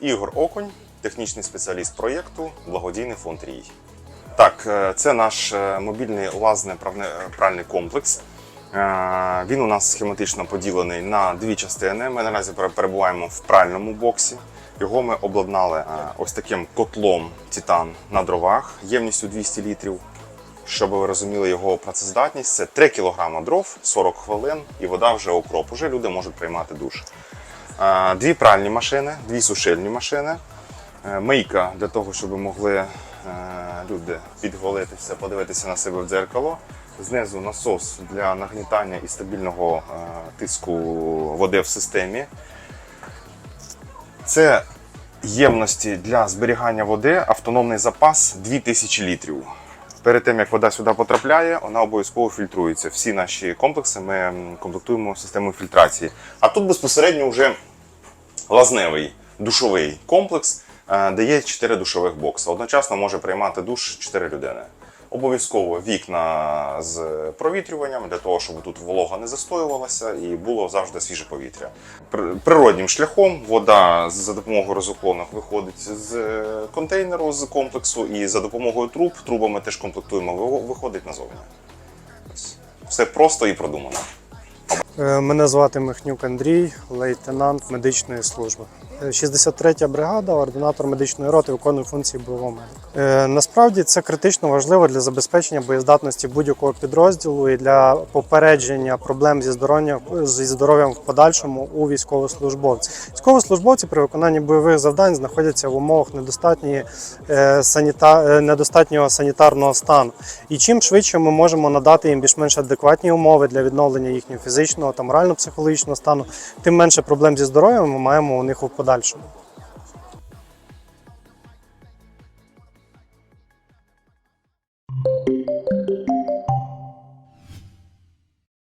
Ігор Окунь, технічний спеціаліст проєкту Благодійний фонд Рій. Так, е, це наш е, мобільний комплекс. Е, Він у нас схематично поділений на дві частини. Ми наразі перебуваємо в пральному боксі. Його ми обладнали ось таким котлом Титан на дровах ємністю 200 літрів. Щоб ви розуміли його працездатність, це 3 кг дров, 40 хвилин і вода вже окроп. Уже люди можуть приймати душ. Дві пральні машини, дві сушильні машини, е, мийка для того, щоб могли е, люди підголитися, подивитися на себе в дзеркало. Знизу насос для нагнітання і стабільного е, тиску води в системі. Це ємності для зберігання води, автономний запас 2000 літрів. Перед тим як вода сюди потрапляє, вона обов'язково фільтрується. Всі наші комплекси ми комплектуємо системою фільтрації. А тут безпосередньо вже лазневий душовий комплекс, де є 4 душових бокси. Одночасно може приймати душ 4 людини. Обов'язково вікна з провітрюванням для того, щоб тут волога не застоювалася і було завжди свіже повітря. Природнім шляхом вода за допомогою розуклонок виходить з е, контейнеру з комплексу, і за допомогою труб, трубами теж комплектуємо, виходить назовні. Все просто і продумано. Е, Мене звати Михнюк Андрій, лейтенант медичної служби. Е, 63-я бригада, ординатор медичної роти, виконує функції бойового медика. Е, Насправді це критично важливо для забезпечення боєздатності будь-якого підрозділу і для попередження проблем зі здоров'ям зі здоров'ям в подальшому у військовослужбовців. Військовослужбовці при виконанні бойових завдань знаходяться в умовах недостатньої е, саніта... е, недостатнього санітарного стану. І чим швидше ми можемо надати їм більш-менш адекватні умови для відновлення їхнього фізичного та морально-психологічного стану, тим менше проблем зі здоров'ям ми маємо у них у подальшому.